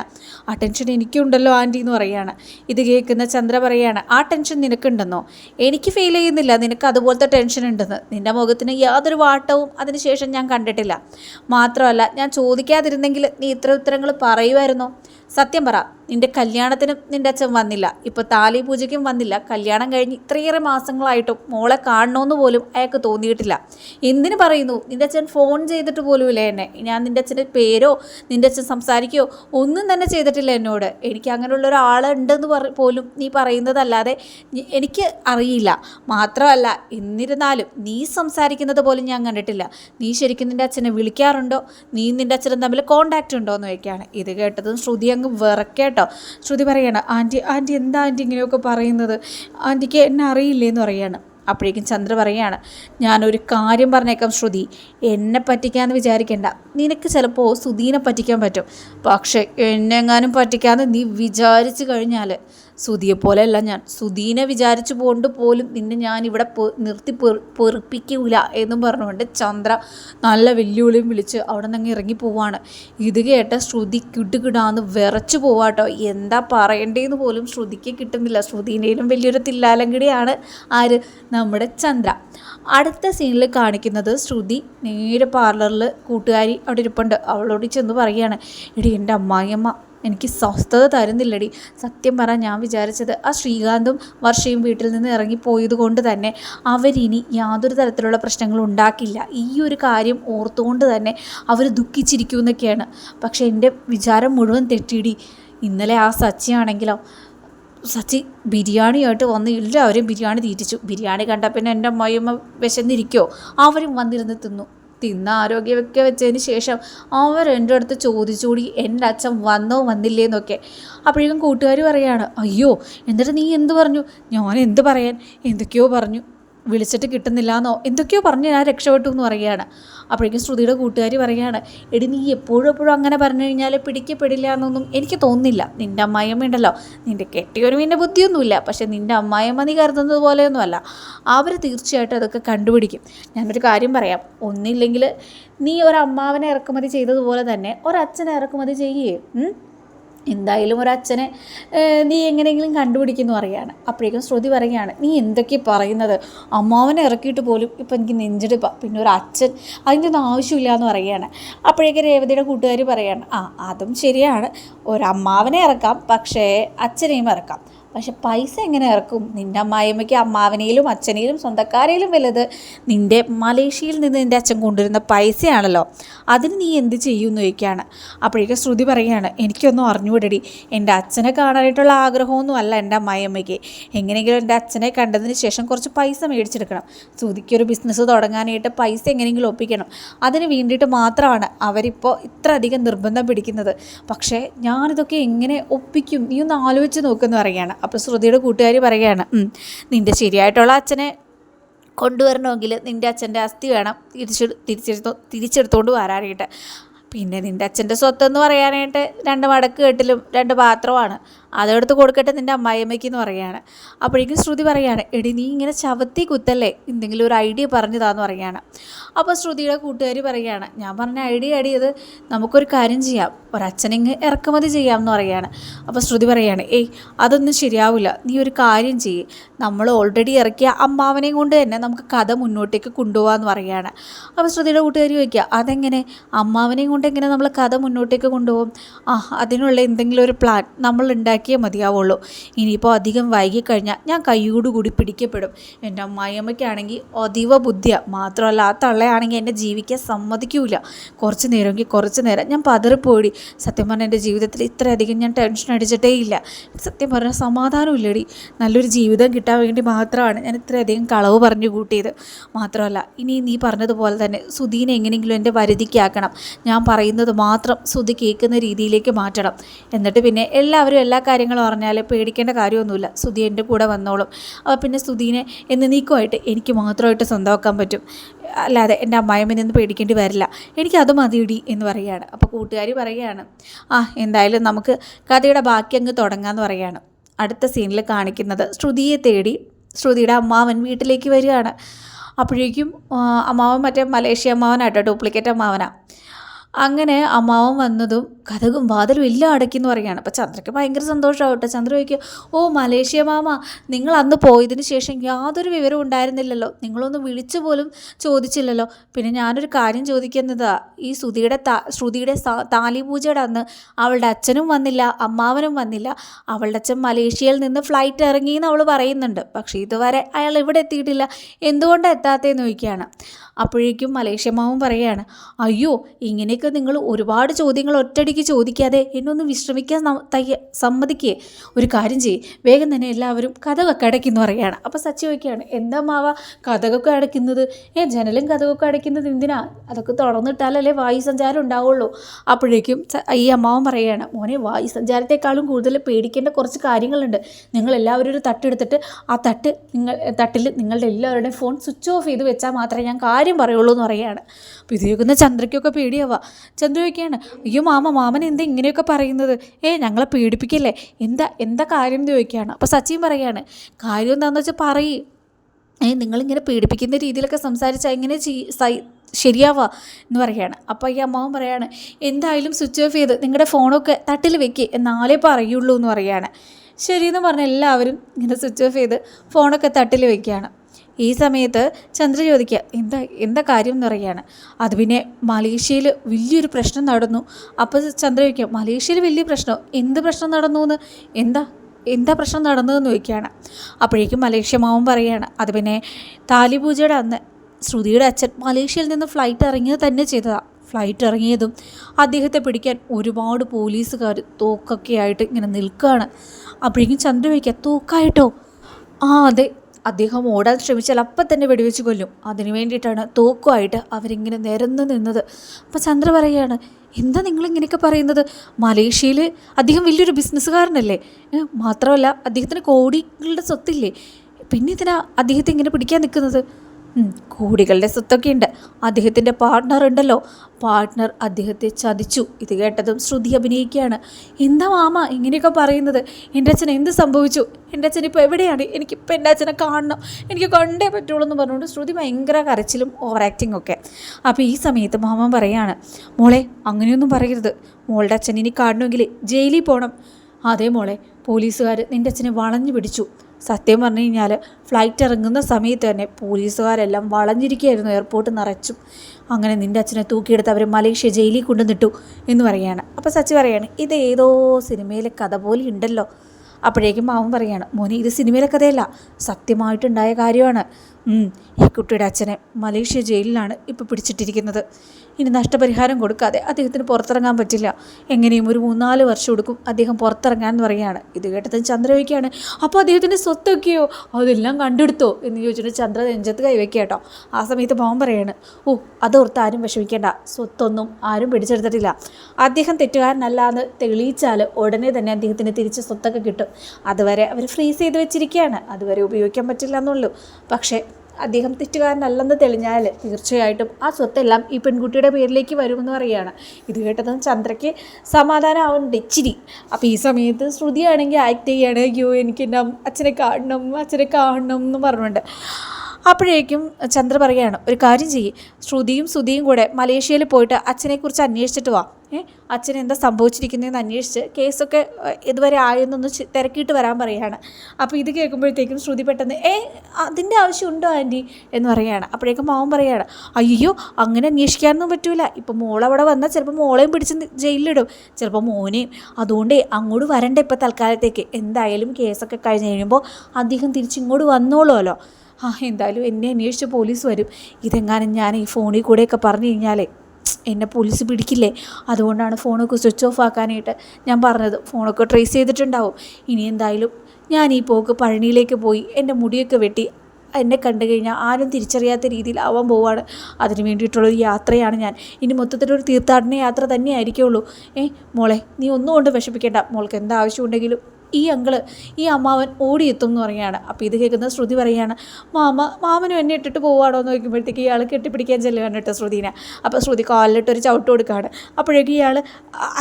ആ ടെൻഷൻ എനിക്കുണ്ടല്ലോ ആന്റി എന്ന് പറയുകയാണ് ഇത് കേൾക്കുന്ന ചന്ദ്ര പറയാണ് ആ ടെൻഷൻ നിനക്കുണ്ടെന്നോ? എനിക്ക് ഫീൽ ചെയ്യുന്നില്ല. നിനക്ക് അതുപോലത്തെ ടെൻഷൻ ഉണ്ടെന്ന്. നിന്റെ മുഖത്തിന് യാതൊരു വാട്ടവും അതിനുശേഷം ഞാൻ കണ്ടിട്ടില്ല. മാത്രമല്ല ഞാൻ ചോദിക്കാതിരുന്നെങ്കിൽ നീ ഇത്ര ഉത്തരങ്ങൾ പറയുമായിരുന്നോ? സത്യം പറ നിന്റെ കല്യാണത്തിനും നിന്റെ അച്ഛൻ വന്നില്ല. ഇപ്പോൾ താലി പൂജയ്ക്കും വന്നില്ല. കല്യാണം കഴിഞ്ഞ് ഇത്രയേറെ മാസങ്ങളായിട്ടും മോളെ കാണണമെന്ന് പോലും അയാൾക്ക് തോന്നിയിട്ടില്ല. എന്തിനു പറയുന്നു? നിന്റെ അച്ഛൻ ഫോൺ ചെയ്തിട്ട് പോലുമില്ല എന്നെ. ഞാൻ നിന്റെ അച്ഛന്റെ പേരോ നിന്റെ അച്ഛൻ സംസാരിക്കുകയോ ഒന്നും തന്നെ ചെയ്തിട്ടില്ല എന്നോട്. എനിക്ക് അങ്ങനെയുള്ള ഒരാളുണ്ടെന്ന് പറ പോലും നീ പറയുന്നതല്ലാതെ എനിക്ക് അറിയില്ല. മാത്രമല്ല എന്നിരുന്നാലും നീ സംസാരിക്കുന്നത് പോലും ഞാൻ കണ്ടിട്ടില്ല. നീ ശരിക്കും നിന്റെ അച്ഛനെ വിളിക്കാറുണ്ടോ? നീ നിന്റെ അച്ഛനും തമ്മിൽ കോണ്ടാക്റ്റ് ഉണ്ടോ എന്ന് ചോദിക്കുകയാണ്. ഇത് കേട്ടതും ശ്രുതി അങ്ങ് വിറക്കേട്ടോ ശ്രുതി പറയാണ് ആന്റി ആന്റി എന്താ ആന്റി ഇങ്ങനെയൊക്കെ പറയുന്നത്? ആന്റിക്ക് എന്നെ അറിയില്ലേ എന്ന് പറയാണ്. അപ്പോഴേക്കും ചന്ദ്ര പറയാണ് ഞാനൊരു കാര്യം പറഞ്ഞേക്കാം ശ്രുതി. എന്നെ പറ്റിക്കാമെന്ന് വിചാരിക്കേണ്ട. നിനക്ക് ചിലപ്പോൾ സുധീനെ പറ്റിക്കാൻ പറ്റും. പക്ഷേ എന്നെങ്ങാനും പറ്റിക്കാമെന്ന് നീ വിചാരിച്ചു കഴിഞ്ഞാൽ സുധിയെ പോലെയല്ല ഞാൻ. സുധീനെ വിചാരിച്ചു പോകൊണ്ട് പോലും നിന്നെ ഞാൻ ഇവിടെ നിർത്തി പെറുപ്പിക്കൂല എന്നും പറഞ്ഞുകൊണ്ട് ചന്ദ്ര നല്ല വെല്ലുവിളിയും വിളിച്ച് അവിടെ നിന്ന് ഇറങ്ങി പോവാണ്. ഇത് കേട്ട ശ്രുതി കിടുകിടാന്ന് വിറച്ചു പോവാട്ടോ. എന്താ പറയണ്ടേന്ന് പോലും ശ്രുതിക്ക് കിട്ടുന്നില്ല. ശ്രുതിന്റെയിലും വലിയൊരു തില്ലാലങ്കിടിയാണ് ആര്? നമ്മുടെ ചന്ദ്ര. അടുത്ത സീനിൽ കാണിക്കുന്നത് ശ്രുതി നേരെ പാർലറിൽ കൂട്ടുകാരി അവിടെ ഇരിപ്പുണ്ട്. അവളോട് ചെന്ന് പറയാണ് എടി എന്റെ അമ്മായിയമ്മ എനിക്ക് സ്വസ്ഥത തരുന്നില്ലടി. സത്യം പറയാൻ ഞാൻ വിചാരിച്ചത് ആ ശ്രീകാന്തും വർഷയും വീട്ടിൽ നിന്ന് ഇറങ്ങിപ്പോയത് കൊണ്ട് തന്നെ അവരിനി യാതൊരു തരത്തിലുള്ള പ്രശ്നങ്ങളും ഉണ്ടാക്കില്ല. ഈ ഒരു കാര്യം ഓർത്തുകൊണ്ട് തന്നെ അവർ ദുഃഖിച്ചിരിക്കുമെന്നൊക്കെയാണ് പക്ഷേ എന്റെ വിചാരം മുഴുവൻ തെറ്റിയിടി ഇന്നലെ ആ സച്ചിയാണെങ്കിലോ സച്ചി ബിരിയാണിയായിട്ട് വന്ന് എല്ലാവരും ബിരിയാണി തീറ്റിച്ചു. ബിരിയാണി കണ്ട പിന്നെ എന്റെ അമ്മയമ്മ വിശന്നിരിക്കോ അവരും വന്നിരുന്ന് തിന്നു. തിന്ന ആരോഗ്യമൊക്കെ വെച്ചതിന് ശേഷം അവർ എന്റെ അടുത്ത് ചോദിച്ചുകൂടി എന്റെ അച്ഛൻ വന്നോ വന്നില്ലേ എന്നൊക്കെ അപ്പോഴേക്കും കൂട്ടുകാർ പറയാണ് അയ്യോ എന്നിട്ട് നീ എന്ത് പറഞ്ഞു? ഞാൻ എന്ത് പറയാൻ? എന്തൊക്കെയോ പറഞ്ഞു. വിളിച്ചിട്ട് കിട്ടുന്നില്ല എന്നോ എന്തൊക്കെയോ പറഞ്ഞ് ഞാൻ രക്ഷപ്പെട്ടു എന്ന് പറയുകയാണ്. അപ്പോഴേക്കും ശ്രുതിയുടെ കൂട്ടുകാർ പറയുകയാണ് എടി നീ എപ്പോഴും എപ്പോഴും അങ്ങനെ പറഞ്ഞു കഴിഞ്ഞാൽ പിടിക്കപ്പെടില്ല എന്നൊന്നും എനിക്ക് തോന്നുന്നില്ല. നിന്റെ അമ്മായിയമ്മ ഉണ്ടല്ലോ. നിന്റെ കെട്ടിയൊരു നിന്റെ ബുദ്ധിയൊന്നുമില്ല. പക്ഷേ നിന്റെ അമ്മായിയമ്മ നീ കരുതുന്നത് പോലെയൊന്നുമല്ല. അവർ തീർച്ചയായിട്ടും അതൊക്കെ കണ്ടുപിടിക്കും. ഞാനൊരു കാര്യം പറയാം. ഒന്നില്ലെങ്കിൽ നീ ഒരു അമ്മാവനെ ഇറക്കുമതി ചെയ്തതുപോലെ തന്നെ ഒരച്ഛനെ ഇറക്കുമതി ചെയ്യേ? എന്തായാലും ഒരച്ഛനെ നീ എങ്ങനെയെങ്കിലും കണ്ടുപിടിക്കുന്നു അറിയാണ് അപ്പോഴേക്കും ശ്രുതി പറയുകയാണ് നീ എന്തൊക്കെ പറയുന്നത്? അമ്മാവനെ ഇറക്കിയിട്ട് പോലും ഇപ്പം എനിക്ക് നെഞ്ചെടുപ്പ. പിന്നെ ഒരു അച്ഛൻ അതിന്റെ ഒന്നും ആവശ്യമില്ല എന്ന് പറയുകയാണ്. അപ്പോഴേക്കും രേവതിയുടെ കൂട്ടുകാർ പറയുകയാണ് ആ അതും ശരിയാണ്. ഒരമ്മാവനെ ഇറക്കാം പക്ഷേ അച്ഛനെയും ഇറക്കാം. പക്ഷെ പൈസ എങ്ങനെ ഇറക്കും? നിന്റെ അമ്മായിമ്മയ്ക്ക് അമ്മാവനയിലും അച്ഛനയിലും സ്വന്തക്കാരയിലും വലുത് നിന്റെ മലേഷ്യയിൽ നിന്ന് നിന്റെ അച്ഛൻ കൊണ്ടുവരുന്ന പൈസയാണല്ലോ. അതിന് നീ എന്ത് ചെയ്യുമെന്ന് ചോദിക്കുകയാണ്. അപ്പോഴേക്കും ശ്രുതി പറയുകയാണ് എനിക്കൊന്നും അറിഞ്ഞുവിടടി എന്റെ അച്ഛനെ കാണാനായിട്ടുള്ള ആഗ്രഹമൊന്നും അല്ല എന്റെ അമ്മായിയമ്മയ്ക്ക്. എങ്ങനെയെങ്കിലും എന്റെ അച്ഛനെ കണ്ടതിന് ശേഷം കുറച്ച് പൈസ മേടിച്ചെടുക്കണം. ശ്രുതിക്കൊരു ബിസിനസ് തുടങ്ങാനായിട്ട് പൈസ എങ്ങനെയെങ്കിലും ഒപ്പിക്കണം. അതിന് വേണ്ടിയിട്ട് മാത്രമാണ് അവരിപ്പോൾ ഇത്ര അധികം നിർബന്ധം പിടിക്കുന്നത്. പക്ഷേ ഞാനിതൊക്കെ എങ്ങനെ ഒപ്പിക്കും? നീ ഒന്ന് ആലോചിച്ച് നോക്കുമെന്ന് പറയുകയാണ്. അപ്പോൾ ശ്രുതിയുടെ കൂട്ടുകാർ പറയുകയാണ് "ഉം, നിന്റെ ശരിയായിട്ടുള്ള അച്ഛനെ കൊണ്ടുവരണമെങ്കിൽ നിന്റെ അച്ഛന്റെ അസ്ഥി വേണം. തിരിച്ചെടു തിരിച്ചെടുത്തോ തിരിച്ചെടുത്തുകൊണ്ട് വരാനായിട്ട്. പിന്നെ നിന്റെ അച്ഛന്റെ സ്വത്ത് എന്ന് പറയാനായിട്ട് രണ്ട് മടക്ക് കെട്ടിലും രണ്ട് പാത്രമാണ്. അതെടുത്ത് കൊടുക്കട്ടെ നിന്റെ അമ്മായിയമ്മയ്ക്ക് എന്ന് പറയുകയാണ് അപ്പോഴേക്കും ശ്രുതി പറയാണ് എടി നീ ഇങ്ങനെ ചവത്തി കുത്തല്ലേ? എന്തെങ്കിലും ഒരു ഐഡിയ പറഞ്ഞു താന്ന് പറയുകയാണ് അപ്പോൾ ശ്രുതിയുടെ കൂട്ടുകാർ പറയുകയാണ് ഞാൻ പറഞ്ഞ ഐഡിയ അടിയത് നമുക്കൊരു കാര്യം ചെയ്യാം. ഒരച്ഛനിങ്ങ് ഇറക്കുമതി ചെയ്യാം എന്ന് പറയുകയാണ് അപ്പോൾ ശ്രുതി പറയുകയാണ് ഏയ് അതൊന്നും ശരിയാവില്ല. നീ ഒരു കാര്യം ചെയ്യ്. നമ്മൾ ഓൾറെഡി ഇറക്കിയ അമ്മാവനെയും കൊണ്ട് തന്നെ നമുക്ക് കഥ മുന്നോട്ടേക്ക് കൊണ്ടുപോകാമെന്ന് പറയുകയാണ് അപ്പോൾ ശ്രുതിയുടെ കൂട്ടുകാർ ചോദിക്കുക അതെങ്ങനെ? അമ്മാവനെയും കൊണ്ട് എങ്ങനെ നമ്മൾ കഥ മുന്നോട്ടേക്ക് കൊണ്ടുപോകും. ആ അതിനുള്ള എന്തെങ്കിലും ഒരു പ്ലാൻ നമ്മൾ ഉണ്ടാക്കിയേ മതിയാവുള്ളൂ. ഇനിയിപ്പോൾ അധികം വൈകിക്കഴിഞ്ഞാൽ ഞാൻ കൈയോടുകൂടി പിടിക്കപ്പെടും. എന്റെ അമ്മായിയമ്മയ്ക്കാണെങ്കിൽ അതീവ ബുദ്ധിയ. മാത്രമല്ല ആ തള്ളയാണെങ്കിൽ എന്നെ ജീവിക്കാൻ സമ്മതിക്കൂല. കുറച്ച് നേരമെങ്കിൽ കുറച്ച് നേരം ഞാൻ പതറിപ്പോയി സത്യം പറഞ്ഞാൽ എന്റെ ജീവിതത്തിൽ ഇത്രയധികം ഞാൻ ടെൻഷൻ അടിച്ചിട്ടേ ഇല്ല. സത്യം പറഞ്ഞാൽ സമാധാനമില്ലടി. നല്ലൊരു ജീവിതം കിട്ടാൻ വേണ്ടി മാത്രമാണ് ഞാൻ ഇത്രയധികം കളവ് പറഞ്ഞു കൂട്ടിയത്. മാത്രമല്ല ഇനി നീ പറഞ്ഞതുപോലെ തന്നെ സുധീനെ എങ്ങനെയെങ്കിലും എന്റെ വരുതിക്കാക്കണം. ഞാൻ പറയുന്നത് മാത്രം ശ്രുതി കേൾക്കുന്ന രീതിയിലേക്ക് മാറ്റണം. എന്നിട്ട് പിന്നെ എല്ലാവരും എല്ലാ കാര്യങ്ങളും പറഞ്ഞാൽ പേടിക്കേണ്ട കാര്യമൊന്നുമില്ല. ശ്രുതി എന്റെ കൂടെ വന്നോളും. അപ്പോൾ പിന്നെ ശ്രുതിനെ എന്ന് നീക്കുമായിട്ട് എനിക്ക് മാത്രമായിട്ട് സ്വന്തമാക്കാൻ പറ്റും. അല്ലാതെ എന്റെ അമ്മായിമ്മനെ നിന്ന് പേടിക്കേണ്ടി വരില്ല. എനിക്കത് മതിയിടി എന്ന് പറയുകയാണ്. അപ്പോൾ കൂട്ടുകാരി പറയുകയാണ് ആ എന്തായാലും നമുക്ക് കഥയുടെ ബാക്കി അങ്ങ് തുടങ്ങാമെന്ന് പറയുകയാണ്. അടുത്ത സീനിൽ കാണിക്കുന്നത് ശ്രുതിയെ തേടി ശ്രുതിയുടെ അമ്മാവൻ വീട്ടിലേക്ക് വരികയാണ്. അപ്പോഴേക്കും അമ്മാവൻ മറ്റേ മലേഷ്യ അമ്മാവനാട്ടോ ഡ്യൂപ്ലിക്കേറ്റ് അമ്മാവനാ. അങ്ങനെ അമ്മാവൻ വന്നതും കഥകും വാതിലും എല്ലാം അടയ്ക്കുന്നു പറയുകയാണ്. അപ്പോൾ ചന്ദ്രയ്ക്ക് ഭയങ്കര സന്തോഷമാവട്ടെ ചന്ദ്ര ചോദിക്കുക ഓ മലേഷ്യ മാമ നിങ്ങൾ അന്ന് പോയതിന് ശേഷം യാതൊരു വിവരവും ഉണ്ടായിരുന്നില്ലല്ലോ. നിങ്ങളൊന്ന് വിളിച്ചു പോലും ചോദിച്ചില്ലല്ലോ. പിന്നെ ഞാനൊരു കാര്യം ചോദിക്കുന്നതാ. ഈ ശ്രുതിയുടെ താ ശ്രുതിയുടെ താലിപൂജയുടെ താലി പൂജയുടെ അന്ന് അവളുടെ അച്ഛനും വന്നില്ല അമ്മാവനും വന്നില്ല. അവളുടെ അച്ഛൻ മലേഷ്യയിൽ നിന്ന് ഫ്ലൈറ്റ് ഇറങ്ങി എന്ന് അവൾ പറയുന്നുണ്ട്. പക്ഷേ ഇതുവരെ അയാൾ ഇവിടെ എത്തിയിട്ടില്ല. എന്തുകൊണ്ടാണ് എത്താത്തതെന്ന് ചോദിക്കുകയാണ്. അപ്പോഴേക്കും മലേഷ്യ മാമൻ പറയുകയാണ് അയ്യോ ഇങ്ങനെയൊക്കെ നിങ്ങൾ ഒരുപാട് ചോദ്യങ്ങൾ ഒറ്റയടിക്ക് ചോദിക്കാതെ എന്നെ ഒന്ന് വിശ്രമിക്കാൻ തയ്യ സമ്മതിക്കേ. ഒരു കാര്യം ചെയ്യും. വേഗം തന്നെ എല്ലാവരും കഥകൊക്കെ അടയ്ക്കുന്നു പറയുകയാണ് അപ്പോൾ സച്ചി ചോദിക്കുകയാണ് എന്താ മാവ? കഥകൊക്കെ അടയ്ക്കുന്നത്? ഏ ജനലും കഥകൊക്കെ അടയ്ക്കുന്നത് എന്തിനാ? അതൊക്കെ തുറന്നിട്ടാലല്ലേ വായു സഞ്ചാരം ഉണ്ടാവുള്ളൂ. അപ്പോഴേക്കും ഈ അമ്മാവൻ പറയുകയാണ് മോനെ വായു സഞ്ചാരത്തെക്കാളും കൂടുതൽ പേടിക്കേണ്ട കുറച്ച് കാര്യങ്ങളുണ്ട്. നിങ്ങൾ എല്ലാവരും ഒരു തട്ടെടുത്തിട്ട് ആ തട്ട് നിങ്ങൾ തട്ടിൽ നിങ്ങളുടെ എല്ലാവരുടെയും ഫോൺ സ്വിച്ച് ഓഫ് ചെയ്ത് വെച്ചാൽ മാത്രമേ ഞാൻ കാര്യം പറയുള്ളൂ എന്ന് പറയുകയാണ് അപ്പോൾ ഇത് കേൾക്കുന്ന ചന്ദ്രയ്ക്കൊക്കെ പേടിയാവുക ചന്ദ്ര ചോദിക്കുകയാണ് അയ്യോ മാമ മാമൻ എന്താ ഇങ്ങനെയൊക്കെ പറയുന്നത്? ഏ ഞങ്ങളെ പേടിപ്പിക്കില്ലേ എന്താ എന്താ കാര്യം എന്ന് ചോദിക്കുകയാണ്. അപ്പോൾ സച്ചിൻ പറയുകയാണ് കാര്യം എന്താണെന്ന് വെച്ചാൽ പറയ്. ഏ നിങ്ങളിങ്ങനെ പേടിപ്പിക്കുന്ന രീതിയിലൊക്കെ സംസാരിച്ചാൽ ഇങ്ങനെ ശരിയാവുക എന്ന് പറയുകയാണ്. അപ്പോൾ ഈ അമ്മാവൻ പറയാണ് എന്തായാലും സ്വിച്ച് ഓഫ് ചെയ്ത് നിങ്ങളുടെ ഫോണൊക്കെ തട്ടിൽ വെക്ക് എന്നാലേ പറയുള്ളൂ എന്ന് പറയുകയാണ്. ശരിയെന്ന് പറഞ്ഞ എല്ലാവരും ഇങ്ങനെ സ്വിച്ച് ഓഫ് ചെയ്ത് ഫോണൊക്കെ തട്ടിൽ വെക്കുകയാണ്. ഈ സമയത്ത് ചന്ദ്ര ചോദിക്കുക എന്താ എന്താ കാര്യം? എന്ന് പറയുകയാണ്. അത് പിന്നെ മലേഷ്യയിൽ വലിയൊരു പ്രശ്നം നടന്നു. അപ്പോൾ ചന്ദ്ര ചോദിക്കുക മലേഷ്യയിൽ വലിയ പ്രശ്നം? എന്ത് പ്രശ്നം നടന്നു എന്ന് എന്താ എന്താ പ്രശ്നം നടന്നതെന്ന് ചോദിക്കുകയാണ്. അപ്പോഴേക്കും മലേഷ്യ മാവും പറയുകയാണ് അത് പിന്നെ താലിപൂജയുടെ അന്ന് ശ്രുതിയുടെ അച്ഛൻ മലേഷ്യയിൽ നിന്ന് ഫ്ലൈറ്റ് ഇറങ്ങിയത് തന്നെ ചെയ്തതാണ് ഫ്ലൈറ്റ് ഇറങ്ങിയതും അദ്ദേഹത്തെ പിടിക്കാൻ ഒരുപാട് പോലീസുകാർ തോക്കൊക്കെ ആയിട്ട് ഇങ്ങനെ നിൽക്കുകയാണ്. അപ്പോഴേക്കും ചന്ദ്ര ചോദിക്കുക തോക്കായിട്ടോ? ആ അതെ. അദ്ദേഹം ഓടാൻ ശ്രമിച്ചാൽ അപ്പം തന്നെ വെടിവെച്ച് കൊല്ലും. അതിനു വേണ്ടിയിട്ടാണ് തോക്കുമായിട്ട് അവരിങ്ങനെ നിരന്ന് നിന്നത്. അപ്പം ചന്ദ്ര പറയുകയാണ് എന്താ നിങ്ങളിങ്ങനെയൊക്കെ പറയുന്നത്? മലേഷ്യയിൽ അദ്ദേഹം വലിയൊരു ബിസിനസ്സുകാരനല്ലേ? മാത്രമല്ല അദ്ദേഹത്തിന് കോടികളുടെ സ്വത്തില്ലേ? പിന്നെ ഇതിനാ അദ്ദേഹത്തെ ഇങ്ങനെ പിടിക്കാൻ നിൽക്കുന്നത്? കോടികളുടെ സ്വത്തൊക്കെ ഉണ്ട് അദ്ദേഹത്തിന്റെ പാർട്ട്ണർ ഉണ്ടല്ലോ. പാർട്ട്ണർ അദ്ദേഹത്തെ ചതിച്ചു. ഇത് കേട്ടതും ശ്രുതി അഭിനയിക്കുകയാണ്. എന്താ മാമ ഇങ്ങനെയൊക്കെ പറയുന്നത്? എന്റെ അച്ഛൻ എന്ത് സംഭവിച്ചു? എന്റെ അച്ഛൻ ഇപ്പോൾ എവിടെയാണ്? എനിക്കിപ്പോൾ എന്റെ അച്ഛനെ കാണണം. എനിക്ക് കണ്ടേ പറ്റുള്ളൂ എന്ന് പറഞ്ഞുകൊണ്ട് ശ്രുതി ഭയങ്കര കരച്ചിലും ഓവർ ആക്ടിങ് ഒക്കെ. അപ്പോൾ ഈ സമയത്ത് മാമൻ പറയാണ് മോളെ അങ്ങനെയൊന്നും പറയരുത്. മോളുടെ അച്ഛൻ ഇനി കാണണമെങ്കിൽ ജയിലിൽ പോകണം അതേ മോളെ പോലീസുകാർ നിന്റെ അച്ഛനെ വളഞ്ഞു പിടിച്ചു. സത്യം പറഞ്ഞു കഴിഞ്ഞാൽ ഫ്ലൈറ്റ് ഇറങ്ങുന്ന സമയത്ത് തന്നെ പോലീസുകാരെല്ലാം വളഞ്ഞിരിക്കുകയായിരുന്നു. എയർപോർട്ട് നിറച്ചും. അങ്ങനെ നിന്റെ അച്ഛനെ തൂക്കിയെടുത്ത് അവർ മലേഷ്യ ജയിലിൽ കൊണ്ടുവന്നിട്ടു എന്ന് പറയുകയാണ്. അപ്പോൾ സച്ചി പറയാണ് ഇത് ഏതോ സിനിമയിലെ കഥ പോലെ ഉണ്ടല്ലോ. അപ്പോഴേക്കും മാവൻ പറയാണ് മോനെ ഇത് സിനിമയിലെ കഥയല്ല. സത്യമായിട്ടുണ്ടായ കാര്യമാണ്. ഈ കുട്ടിയുടെ അച്ഛനെ മലേഷ്യ ജയിലിലാണ് ഇപ്പോൾ പിടിച്ചിട്ടിരിക്കുന്നത്. ഇനി നഷ്ടപരിഹാരം കൊടുക്കാതെ അദ്ദേഹത്തിന് പുറത്തിറങ്ങാൻ പറ്റില്ല. എങ്ങനെയും ഒരു മൂന്നാൽ വർഷം എടുക്കും അദ്ദേഹം പുറത്തിറങ്ങാൻ എന്ന് പറയുകയാണ്. ഇത് കേട്ടത് ചന്ദ്ര ചോദിക്കുകയാണ് അപ്പോൾ അദ്ദേഹത്തിന്റെ സ്വത്തൊക്കെയോ? അതെല്ലാം കണ്ടെടുത്തോ എന്ന് ചോദിച്ചിട്ട് ചന്ദ്ര നെഞ്ചത്ത് കൈവയ്ക്കുക കേട്ടോ. ആ സമയത്ത് പോകാൻ പറയാണ് ഓ അതോർത്ത് ആരും വിഷമിക്കേണ്ട. സ്വത്തൊന്നും ആരും പിടിച്ചെടുത്തിട്ടില്ല. അദ്ദേഹം തെറ്റുകാരനല്ല എന്ന് തെളിയിച്ചാൽ ഉടനെ തന്നെ അദ്ദേഹത്തിന് തിരിച്ച് സ്വത്തൊക്കെ കിട്ടും. അതുവരെ അവർ ഫ്രീസ് ചെയ്ത് വെച്ചിരിക്കുകയാണ്. അതുവരെ ഉപയോഗിക്കാൻ പറ്റില്ല എന്നുള്ളൂ. പക്ഷേ അദ്ദേഹം തെറ്റുകാരനല്ലെന്ന് തെളിഞ്ഞാൽ തീർച്ചയായിട്ടും ആ സ്വത്തെല്ലാം ഈ പെൺകുട്ടിയുടെ പേരിലേക്ക് വരുമെന്ന് പറയുകയാണ്. ഇത് കേട്ടതും ചന്ദ്രയ്ക്ക് സമാധാനമാവുന്നുണ്ട് ഇച്ചിരി. അപ്പോൾ ഈ സമയത്ത് ശ്രുതിയാണെങ്കിൽ ആക്ട് ചെയ്യാണ് അയ്യോ എനിക്ക് അച്ഛനെ കാണണം അച്ഛനെ കാണണം എന്ന് പറഞ്ഞുകൊണ്ട്. അപ്പോഴേക്കും ചന്ദ്ര പറയുകയാണ് ഒരു കാര്യം ചെയ്യും. ശ്രുതിയും സുതിയും കൂടെ മലേഷ്യയിൽ പോയിട്ട് അച്ഛനെക്കുറിച്ച് അന്വേഷിച്ചിട്ട് വാ. ഏ അച്ഛൻ എന്താ സംഭവിച്ചിരിക്കുന്നതെന്ന് അന്വേഷിച്ച് കേസൊക്കെ ഇതുവരെ ആയെന്നൊന്ന് തിരക്കിയിട്ട് വരാൻ പറയുകയാണ്. അപ്പോൾ ഇത് കേൾക്കുമ്പോഴത്തേക്കും ശ്രുതി പെട്ടെന്ന് ഏ അതിന്റെ ആവശ്യമുണ്ടോ ആന്റി? എന്ന് പറയുകയാണ്. അപ്പോഴേക്കും മാവും പറയുകയാണ് അയ്യോ അങ്ങനെ അന്വേഷിക്കാനൊന്നും പറ്റൂല. ഇപ്പോൾ മോളവിടെ വന്നാൽ ചിലപ്പോൾ മോളെയും പിടിച്ച് ജയിലിലിടും. ചിലപ്പോൾ മോനെയും. അതുകൊണ്ടേ അങ്ങോട്ട് വരണ്ട ഇപ്പോൾ തൽക്കാലത്തേക്ക്. എന്തായാലും കേസൊക്കെ കഴിഞ്ഞ് കഴിയുമ്പോൾ അദ്ദേഹം തിരിച്ചിങ്ങോട്ട് വന്നോളുമല്ലോ. ആ എന്തായാലും എന്നെ അന്വേഷിച്ച് പോലീസ് വരും. ഇതെങ്ങാനും ഞാൻ ഈ ഫോണിൽ കൂടെയൊക്കെ പറഞ്ഞു കഴിഞ്ഞാലേ എന്നെ പോലീസ് പിടിക്കില്ലേ? അതുകൊണ്ടാണ് ഫോണൊക്കെ സ്വിച്ച് ഓഫ് ആക്കാനായിട്ട് ഞാൻ പറഞ്ഞത്. ഫോണൊക്കെ ട്രേസ് ചെയ്തിട്ടുണ്ടാവും. ഇനി എന്തായാലും ഞാൻ ഈ പോക്ക് പഴനിയിലേക്ക് പോയി എന്റെ മുടിയൊക്കെ വെട്ടി എന്നെ കണ്ടു കഴിഞ്ഞാൽ ആരും തിരിച്ചറിയാത്ത രീതിയിൽ രീതിയിലാവാൻ പോവാണ്. അതിന് വേണ്ടിയിട്ടുള്ളൊരു യാത്രയാണ് ഞാൻ. ഇനി മൊത്തത്തിലൊരു തീർത്ഥാടന യാത്ര തന്നെ ആയിരിക്കുള്ളൂ ഏ മോളെ നീ ഒന്നും കൊണ്ട് വിഷമിക്കേണ്ട. മോൾക്ക് എന്താ ആവശ്യമുണ്ടെങ്കിലും ഈ അങ്കിൾ ഈ അമ്മാവൻ ഓടിയെത്തും എന്ന് പറയുകയാണ്. അപ്പോൾ ഇത് കേൾക്കുന്ന ശ്രുതി പറയുകയാണ് മാമ മാമനും എന്നെ ഇട്ടിട്ട് പോവാണോ? എന്ന് ചോദിക്കുമ്പോഴത്തേക്ക് ഇയാൾ കെട്ടിപ്പിടിക്കാൻ ചെല്ലുകയാണ് കേട്ടോ ശ്രുതിനെ. അപ്പോൾ ശ്രുതി കാലിലിട്ട് ഒരു ചവിട്ട് കൊടുക്കുകയാണ്. അപ്പോഴേക്കും ഇയാൾ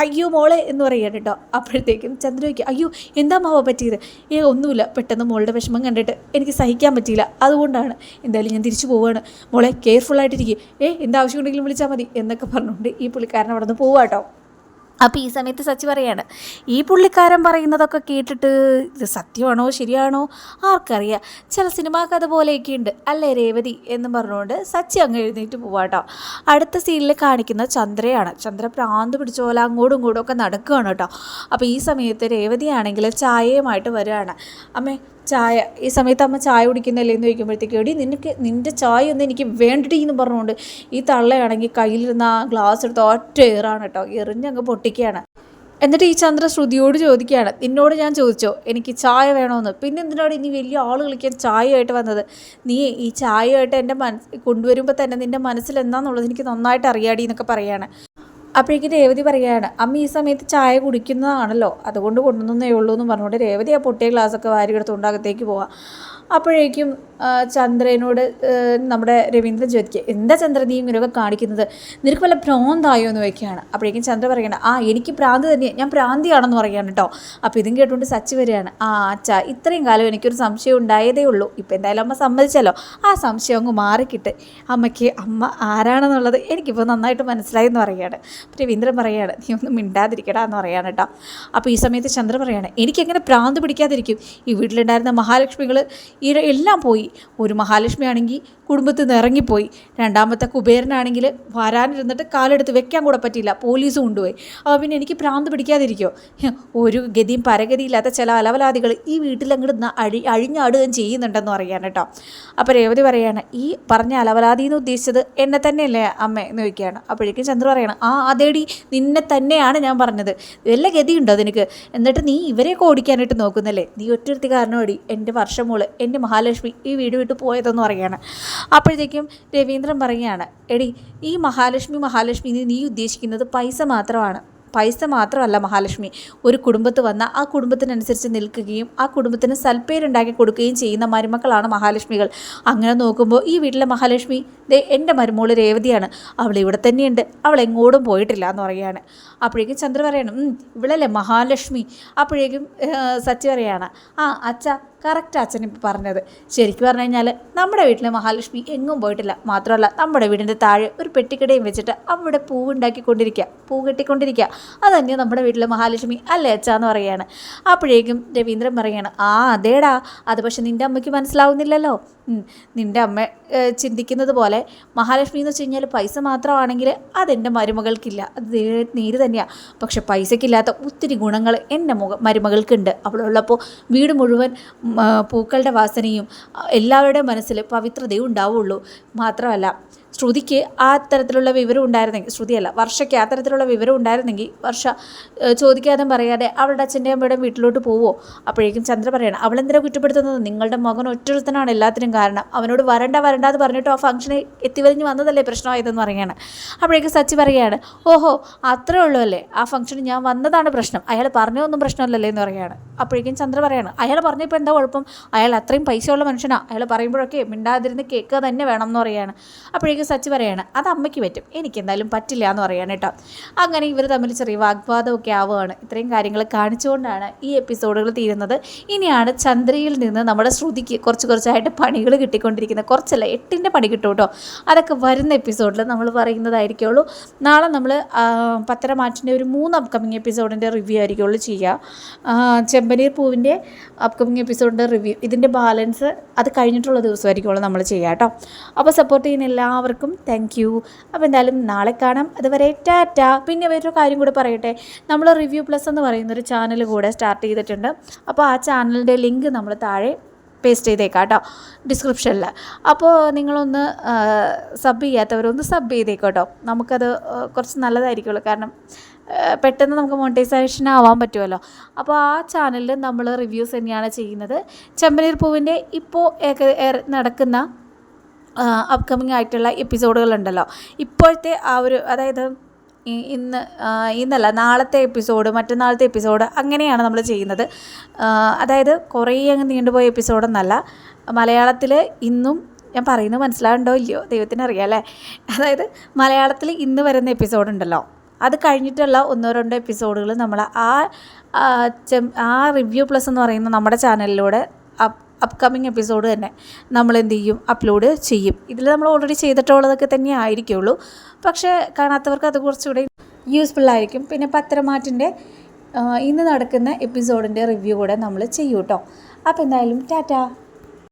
അയ്യോ മോളെ എന്ന് പറയുകയാണ് കേട്ടോ. അപ്പോഴത്തേക്കും ചന്ദ്ര ചോദിക്കും അയ്യോ എന്താ മാവ പറ്റിയത്? ഏ ഒന്നുമില്ല പെട്ടെന്ന് മോളുടെ വിഷമം കണ്ടിട്ട് എനിക്ക് സഹിക്കാൻ പറ്റിയില്ല. അതുകൊണ്ടാണ് എന്തായാലും ഞാൻ തിരിച്ചു പോവുകയാണ് മോളെ കെയർഫുള്ളായിട്ടിരിക്കും ഏ എന്താവശ്യം ഉണ്ടെങ്കിലും വിളിച്ചാൽ മതി എന്നൊക്കെ പറഞ്ഞുകൊണ്ട് ഈ പുള്ളിക്കാരൻ അവിടെ നിന്ന് പോവാട്ടോ അപ്പോൾ ഈ സമയത്ത് സച്ചി പറയാണ് ഈ പുള്ളിക്കാരൻ പറയുന്നതൊക്കെ കേട്ടിട്ട് ഇത് സത്യമാണോ ശരിയാണോ? ആർക്കറിയാം. ചില സിനിമാ കഥ പോലെയൊക്കെ ഉണ്ട്. അല്ലേ രേവതി? എന്നും പറഞ്ഞുകൊണ്ട് സച്ചി അങ്ങ് എഴുന്നേറ്റ് പോവാട്ടോ അടുത്ത സീനിൽ കാണിക്കുന്ന ചന്ദ്രയാണ്. ചന്ദ്ര പ്രാന്ത് പിടിച്ച പോലെ അങ്ങോട്ടും ഇങ്ങോട്ടും ഒക്കെ നടക്കുകയാണ് കേട്ടോ അപ്പോൾ ഈ സമയത്ത് രേവതിയാണെങ്കിൽ ചായയുമായിട്ട് വരികയാണ്. അമ്മേ ചായ ഈ സമയത്ത് അമ്മ ചായ കുടിക്കുന്നില്ലേ എന്ന് ചോദിക്കുമ്പോഴത്തേക്ക് എടി നിനക്ക് നിന്റെ ചായ ഒന്നും എനിക്ക് വേണ്ടിട്ട് എന്ന് പറഞ്ഞുകൊണ്ട് ഈ തള്ളയാണെങ്കിൽ കയ്യിലിരുന്ന ആ ഗ്ലാസ് എടുത്ത് ഒറ്റ എറാണ് കേട്ടോ എറിഞ്ഞങ്ങ് പൊട്ടിക്കുകയാണ്. എന്നിട്ട് ഈ ചന്ദ്ര ശ്രുതിയോട് ചോദിക്കുകയാണ് നിന്നോട് ഞാൻ ചോദിച്ചോ എനിക്ക് ചായ വേണമെന്ന് പിന്നെ എന്തിനാണ് ഇനി വലിയ ആൾ കളിക്കാൻ ചായയായിട്ട് വന്നത്? നീ ഈ ചായയായിട്ട് എന്റെ മനസ്സ് കൊണ്ടുവരുമ്പോൾ തന്നെ നിന്റെ മനസ്സിൽ എന്താണെന്നുള്ളത് എനിക്ക് നന്നായിട്ട് അറിയാടി എന്നൊക്കെ പറയാണ്. അപ്പോഴേക്കും രേവതി പറയുകയാണ് അമ്മ ഈ സമയത്ത് ചായ കുടിക്കുന്നതാണല്ലോ അതുകൊണ്ട് കൊണ്ടുവന്നേ ഉള്ളൂ എന്ന് പറഞ്ഞുകൊണ്ട് രേവതി ആ പൊട്ടിയ ഗ്ലാസ്സൊക്കെ വാരി എടുത്തുകൊണ്ട് അകത്തേക്ക് പോവാം. അപ്പോഴേക്കും ചന്ദ്രനോട് നമ്മുടെ രവീന്ദ്രൻ ചോദിക്കുക എന്താ ചന്ദ്ര നീ ഇങ്ങനെയൊക്കെ കാണിക്കുന്നത്? നിനക്ക് വല്ല ഭ്രാന്തായോ? എന്ന് വയ്ക്കുകയാണ് അപ്പോഴേക്കും ചന്ദ്ര പറയണം ആ എനിക്ക് ഭ്രാന്ത് തന്നെ ഞാൻ ഭ്രാന്തിയാണെന്ന് പറയുകയാണ് കേട്ടോ. അപ്പോൾ ഇതും കേട്ടുകൊണ്ട് സച്ചി വരികയാണ്. ആ അച്ഛാ ഇത്രയും കാലം എനിക്കൊരു സംശയം ഉണ്ടായതേ ഉള്ളൂ. ഇപ്പോൾ എന്തായാലും അമ്മ സമ്മതിച്ചല്ലോ. ആ സംശയം അങ്ങ് മാറിക്കിട്ട് അമ്മയ്ക്ക് അമ്മ ആരാണെന്നുള്ളത് എനിക്കിപ്പോൾ നന്നായിട്ട് മനസ്സിലായി എന്ന് പറയുകയാണ്. രവീന്ദ്രൻ പറയുകയാണ് നീ ഒന്നും മിണ്ടാതിരിക്കടാ എന്ന് പറയുകയാണ് കേട്ടോ. അപ്പോൾ ഈ സമയത്ത് ചന്ദ്ര പറയാണ് എനിക്കെങ്ങനെ ഭ്രാന്ത് പിടിക്കാതിരിക്കും? ഈ വീട്ടിലുണ്ടായിരുന്ന മഹാലക്ഷ്മികൾ എല്ലാം പോയി. ഒരു മഹാലക്ഷ്മി ആണെങ്കിൽ കുടുംബത്തിൽ നിന്ന് ഇറങ്ങിപ്പോയി. രണ്ടാമത്തെ കുബേരനാണെങ്കിൽ വരാനിരുന്നിട്ട് കാലെടുത്ത് വെക്കാൻ കൂടെ പറ്റിയില്ല. പോലീസ് കൊണ്ടുപോയി. അപ്പോൾ പിന്നെ എനിക്ക് പ്രാന്ത് പിടിക്കാതിരിക്കോ? ഒരു ഗതിയും പരഗതിയില്ലാത്ത ചില അലവലാദികൾ ഈ ന- അഴി അഴിഞ്ഞാടുകയും ചെയ്യുന്നുണ്ടെന്ന് പറയാൻ കേട്ടോ. അപ്പോൾ രേവതി പറയാണ് ഈ പറഞ്ഞ അലവലാതി എന്ന് ഉദ്ദേശിച്ചത് എന്നെ തന്നെയല്ലേ അമ്മ? എന്ന് ചോദിക്കുകയാണ്. അപ്പോഴേക്കും ചന്ദ്ര പറയണം ആ അതേടി നിന്നെ തന്നെയാണ് ഞാൻ പറഞ്ഞത്. വല്ല ഗതിയുണ്ടോ നിനക്ക്? എന്നിട്ട് നീ ഇവരെയൊക്കെ ഓടിക്കാനായിട്ട് നോക്കുന്നല്ലേ? നീ ഒറ്റൊരുത്തി ഓടി എന്റെ വർഷമോൾ എന്റെ മഹാലക്ഷ്മി ഈ വീട് വിട്ട് പോയതെന്ന് പറയുകയാണ്. അപ്പോഴത്തേക്കും രവീന്ദ്രൻ പറയുകയാണ് എടി ഈ മഹാലക്ഷ്മി മഹാലക്ഷ്മി നീ ഉദ്ദേശിക്കുന്നത് പൈസ മാത്രമാണ്. പൈസ മാത്രമല്ല മഹാലക്ഷ്മി ഒരു കുടുംബത്ത് വന്ന ആ കുടുംബത്തിനനുസരിച്ച് നിൽക്കുകയും ആ കുടുംബത്തിന് സൽപ്പേരുണ്ടാക്കി കൊടുക്കുകയും ചെയ്യുന്ന മരുമക്കളാണ് മഹാലക്ഷ്മികൾ. അങ്ങനെ നോക്കുമ്പോൾ ഈ വീട്ടിലെ മഹാലക്ഷ്മി ദേ എന്റെ മരുമോൾ രേവതിയാണ്. അവൾ ഇവിടെ തന്നെയുണ്ട്. അവൾ എങ്ങോട്ടും പോയിട്ടില്ല എന്ന് പറയുകയാണ്. അപ്പോഴേക്കും ചന്ദ്ര പറയണം "ഉം, ഇവളല്ലേ മഹാലക്ഷ്മി? അപ്പോഴേക്കും സച്ചി പറയാണ് ആ അച്ഛ കറക്റ്റ് അച്ഛൻ ഇപ്പോൾ പറഞ്ഞത്. ശരിക്കും പറഞ്ഞു കഴിഞ്ഞാൽ നമ്മുടെ വീട്ടിലെ മഹാലക്ഷ്മി എങ്ങും പോയിട്ടില്ല. മാത്രമല്ല നമ്മുടെ വീടിന്റെ താഴെ ഒരു പെട്ടിക്കടയും വെച്ചിട്ട് അവിടെ പൂവുണ്ടാക്കിക്കൊണ്ടിരിക്കുക പൂ കെട്ടിക്കൊണ്ടിരിക്കുക അതന്നെ നമ്മുടെ വീട്ടിലെ മഹാലക്ഷ്മി അല്ലേ അച്ഛ പറയുകയാണ്. അപ്പോഴേക്കും രവീന്ദ്രൻ പറയുകയാണ് ആ അതേടാ. അത് പക്ഷെ നിന്റെ അമ്മയ്ക്ക് മനസ്സിലാവുന്നില്ലല്ലോ. നിന്റെ അമ്മ ചിന്തിക്കുന്നത് പോലെ മഹാലക്ഷ്മി എന്ന് വെച്ച് കഴിഞ്ഞാൽ പൈസ മാത്രമാണെങ്കിൽ അതെന്റെ മരുമകൾക്കില്ല. അത് നേര് തന്നെയാണ് പക്ഷെ പൈസയ്ക്കില്ലാത്ത ഒത്തിരി ഗുണങ്ങൾ എന്റെ മുഖ മരുമകൾക്കുണ്ട്. ഉള്ളപ്പോൾ വീട് മുഴുവൻ പൂക്കളുടെ വാസനയും എല്ലാവരുടെ മനസ്സിൽ പവിത്രതയും ഉണ്ടാവുള്ളൂ. മാത്രമല്ല ശ്രുതിക്ക് ആ തരത്തിലുള്ള വിവരം ഉണ്ടായിരുന്നെങ്കിൽ ശ്രുതിയല്ല വർഷയ്ക്ക് ആ തരത്തിലുള്ള വിവരം ഉണ്ടായിരുന്നെങ്കിൽ വർഷ ചോദിക്കാതെ പറയാതെ അവളുടെ അച്ഛന്റെ അമ്മയുടെ വീട്ടിലോട്ട് പോവോ? അപ്പോഴേക്കും ചന്ദ്ര പറയണം അവളെന്തിനാ കുറ്റപ്പെടുത്തുന്നത്? നിങ്ങളുടെ മകൻ ഒറ്റൊരുത്തനാണ് എല്ലാത്തിനും കാരണം. അവനോട് വരണ്ട വരണ്ട എന്ന് പറഞ്ഞിട്ട് ആ ഫംഗ്ഷന് എത്തിവരിഞ്ഞ് വന്നതല്ലേ പ്രശ്നമായതെന്ന് പറയുകയാണ് അപ്പോഴേക്കും സച്ചി പറയുകയാണ് ഓഹോ അത്രേ ഉള്ളൂ അല്ലേ ആ ഫംഗ്ഷന് ഞാൻ വന്നതാണ് പ്രശ്നം. അയാൾ പറഞ്ഞതൊന്നും പ്രശ്നമല്ലല്ലേ എന്ന് പറയുകയാണ് അപ്പോഴേക്കും ചന്ദ്ര പറയാണ് അയാൾ പറഞ്ഞപ്പോൾ എന്താ കുഴപ്പം? അയാൾ അത്രയും പൈസയുള്ള മനുഷ്യനാണ് അയാൾ പറയുമ്പോഴൊക്കെ മിണ്ടാതിരുന്ന് കേൾക്കുക തന്നെ വേണം എന്ന് പറയുകയാണ് അപ്പോഴേക്കും സച്ചി പറയാണ് അത് അമ്മയ്ക്ക് പറ്റും. എനിക്ക് എന്തായാലും പറ്റില്ല എന്ന് പറയാണ് കേട്ടോ. അങ്ങനെ ഇവർ തമ്മിൽ ചെറിയ വാഗ്വാദമൊക്കെ ആവുകയാണ്. ഇത്രയും കാര്യങ്ങൾ കാണിച്ചുകൊണ്ടാണ് ഈ എപ്പിസോഡുകൾ തീരുന്നത്. ഇനിയാണ് ചന്ദ്രയിൽ നിന്ന് നമ്മുടെ ശ്രുതിക്ക് കുറച്ച് കുറച്ചായിട്ട് പണികൾ കിട്ടിക്കൊണ്ടിരിക്കുന്നത് കുറച്ചല്ല എട്ടിന്റെ പണി കിട്ടും കേട്ടോ. അതൊക്കെ വരുന്ന എപ്പിസോഡിൽ നമ്മൾ പറയുന്നതായിരിക്കുള്ളൂ. നാളെ നമ്മൾ പത്തരമാറ്റിന്റെ ഒരു മൂന്ന് അപ്കമിങ് എപ്പിസോഡിന്റെ റിവ്യൂ ആയിരിക്കുള്ളൂ ചെയ്യുക. ചെമ്പനീർ പൂവിന്റെ അപ്കമിങ് എപ്പിസോഡിന്റെ റിവ്യൂ ഇതിന്റെ ബാലൻസ് അത് കഴിഞ്ഞിട്ടുള്ള ദിവസമായിരിക്കുള്ളൂ നമ്മൾ ചെയ്യുക കേട്ടോ. അപ്പോൾ സപ്പോർട്ട് ചെയ്യുന്ന എല്ലാവർക്കും താങ്ക് യു അപ്പോൾ എന്തായാലും നാളെ കാണാം. അതുവരെ ടാറ്റ. പിന്നെ വേറൊരു കാര്യം കൂടെ പറയട്ടെ. നമ്മൾ റിവ്യൂ പ്ലസ് എന്ന് പറയുന്ന ഒരു ചാനൽ കൂടെ സ്റ്റാർട്ട് ചെയ്തിട്ടുണ്ട്. അപ്പോൾ ആ ചാനലിന്റെ ലിങ്ക് നമ്മൾ താഴെ പേസ്റ്റ് ചെയ്തേക്കാം കേട്ടോ. ഡിസ്ക്രിപ്ഷനിൽ അപ്പോൾ നിങ്ങളൊന്ന് സബ് ചെയ്യാത്തവരൊന്ന് സബ് ചെയ്തേക്കോട്ടോ നമുക്കത് കുറച്ച് നല്ലതായിരിക്കുമല്ലോ കാരണം പെട്ടെന്ന് നമുക്ക് മോണിറ്റൈസേഷൻ ആവാൻ പറ്റുമല്ലോ. അപ്പോൾ ആ ചാനലിൽ നമ്മൾ റിവ്യൂസ് തന്നെയാണ് ചെയ്യുന്നത്. ചെമ്പനീർ പൂവിന്റെ ഇപ്പോൾ നടക്കുന്ന അപ്കമിങ് ആയിട്ടുള്ള എപ്പിസോഡുകളുണ്ടല്ലോ ഇപ്പോഴത്തെ ആ ഒരു അതായത് ഇന്ന് ഇന്നല്ല നാളത്തെ എപ്പിസോഡ് മറ്റന്നാളത്തെ എപ്പിസോഡ് അങ്ങനെയാണ് നമ്മൾ ചെയ്യുന്നത്. അതായത് കുറേ അങ്ങ് നീണ്ടുപോയ എപ്പിസോഡൊന്നല്ല മലയാളത്തിൽ ഇന്നും ഞാൻ പറയുന്നത് മനസ്സിലാവുണ്ടോ ഇല്ലയോ? ദൈവത്തിന് അറിയാം അല്ലേ? അതായത് മലയാളത്തിൽ ഇന്ന് വരുന്ന എപ്പിസോഡ് ഉണ്ടല്ലോ. അത് കഴിഞ്ഞിട്ടുള്ള ഒന്നോ രണ്ടോ എപ്പിസോഡുകൾ നമ്മൾ ആ ആ, റിവ്യൂ പ്ലസ് എന്ന് പറയുന്ന നമ്മുടെ ചാനലിലൂടെ അപ്കമിങ് എപ്പിസോഡ് തന്നെ നമ്മൾ എന്ത് ചെയ്യും? അപ്ലോഡ് ചെയ്യും. ഇതിൽ നമ്മൾ ഓൾറെഡി ചെയ്തിട്ടുള്ളതൊക്കെ തന്നെ ആയിരിക്കുള്ളൂ. പക്ഷേ കാണാത്തവർക്ക് അത് കുറച്ചുകൂടി യൂസ്ഫുൾ ആയിരിക്കും. പിന്നെ പത്രമാറ്റിന്റെ ഇന്ന് നടക്കുന്ന എപ്പിസോഡിന്റെ റിവ്യൂ കൂടെ നമ്മൾ ചെയ്യൂട്ടോ. അപ്പോൾ എന്തായാലും ടാറ്റാ.